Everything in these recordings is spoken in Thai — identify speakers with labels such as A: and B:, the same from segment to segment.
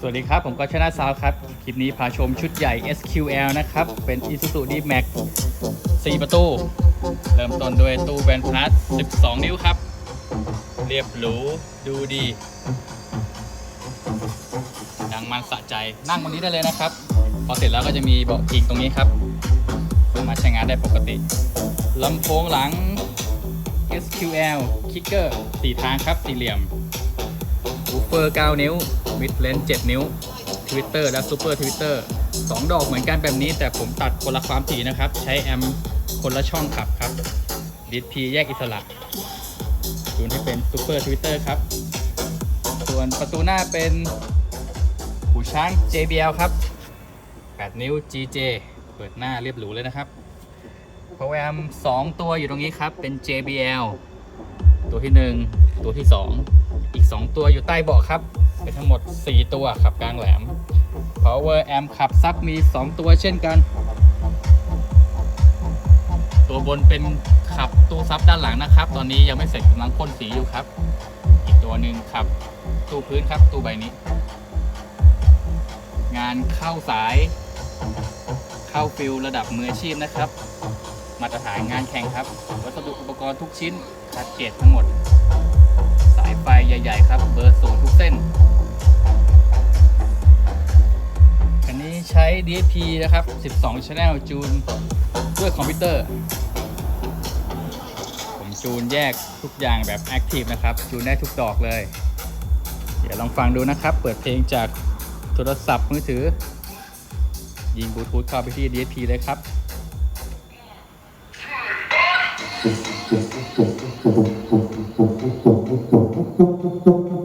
A: สวัสดีครับ ผมก็ชนะซาวครับ คลิปนี้พาชมชุดใหญ่ SQL นะครับ เป็น Isuzu D-Max 4 ประตู เริ่มต้นด้วยตู้แบนพลัส 12 นิ้วครับ เรียบหรู ดูดี ดังมันสะใจ นั่งบนนี้ได้เลยนะครับ พอเสร็จแล้วก็จะมีเบาะพิงตรงนี้ครับ สามารถใช้งานได้ปกติ ลำโพงหลัง SQL Kicker 4ทางครับ สี่เหลี่ยมวูฟเฟอร์ 9 นิ้ว มิดเลนส์7นิ้ว Twitter และ Super Twitter 2ดอกเหมือนกันแบบนี้ แต่ผมตัดคนละความถี่นะครับ ใช้แอมคนละช่องขับครับดิสพีแยกอิสระจูนให้เป็น Super Twitter ครับ ส่วนประตูหน้าเป็นหูช้าง JBL ครับ 8 นิ้ว GJ เปิดหน้าเรียบหรูเลยนะครับ Power Amp 2ตัวอยู่ตรงนี้ครับ เป็น JBL ตัวที่ 1 ตัวที่ 2 อีก 2 ตัวอยู่ใต้เบาะครับ เป็นทั้งหมด 4 ตัวขับกลางแหลม Power Amp ขับซับมี 2 ตัวเช่นกัน ตัวบนเป็นขับตู้ซับด้านหลังนะครับ ตอนนี้ยังไม่เสร็จกำลังพ่นสีอยู่ครับ อีกตัวหนึ่งขับตู้พื้นครับตู้ใบนี้ งานเข้าสาย เข้าฟิลระดับมืออาชีพนะครับ มาตรฐานงานแข่งครับ วัสดุอุปกรณ์ทุกชิ้นคัดเกรดทั้งหมด สายไฟใหญ่ ๆ ครับ เบอร์ศูนย์ทุกเส้น ช้ DSP นะครับ 12 Channel จูนด้วยคอมพิวเตอร์ ผมจูนแยกทุกอย่างแบบ Active นะครับ จูนได้ทุกดอกเลย เดี๋ยวลองฟังดูนะครับ เปิดเพลงจากโทรศัพท์มือถือ ยิงบลูทูธเข้าไปที่ DSP เลยครับ
B: Flight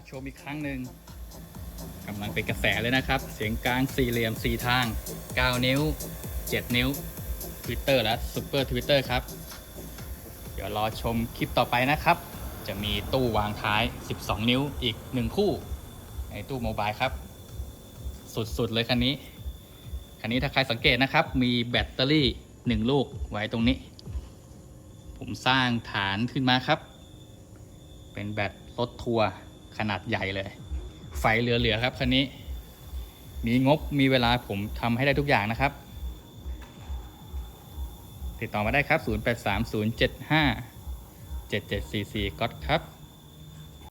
A: อยากพาชมอีกครั้งหนึ่งกำลังเป็นกระแสเลยนะครับ เสียงกลางสี่เหลี่ยมสี่ทาง 9 นิ้ว 7 นิ้ว Twitter และ Super Twitter ครับ เดี๋ยวรอชมคลิปต่อไปนะครับ จะมีตู้วางท้าย 12 นิ้วอีก 1 คู่ ในตู้โมบายครับ สุดๆเลยคันนี้ คันนี้ถ้าใครสังเกตนะครับ มีแบตเตอรี่ 1 ลูกไว้ตรงนี้ ผมสร้างฐานขึ้นมาครับ เป็นแบตรถทัวร์ ขนาดใหญ่เลย ไฟเหลือๆครับคันนี้ มีงบมีเวลาผมทำให้ได้ทุกอย่างนะครับ ติดต่อมาได้ครับ 083075 7744ก็ครับ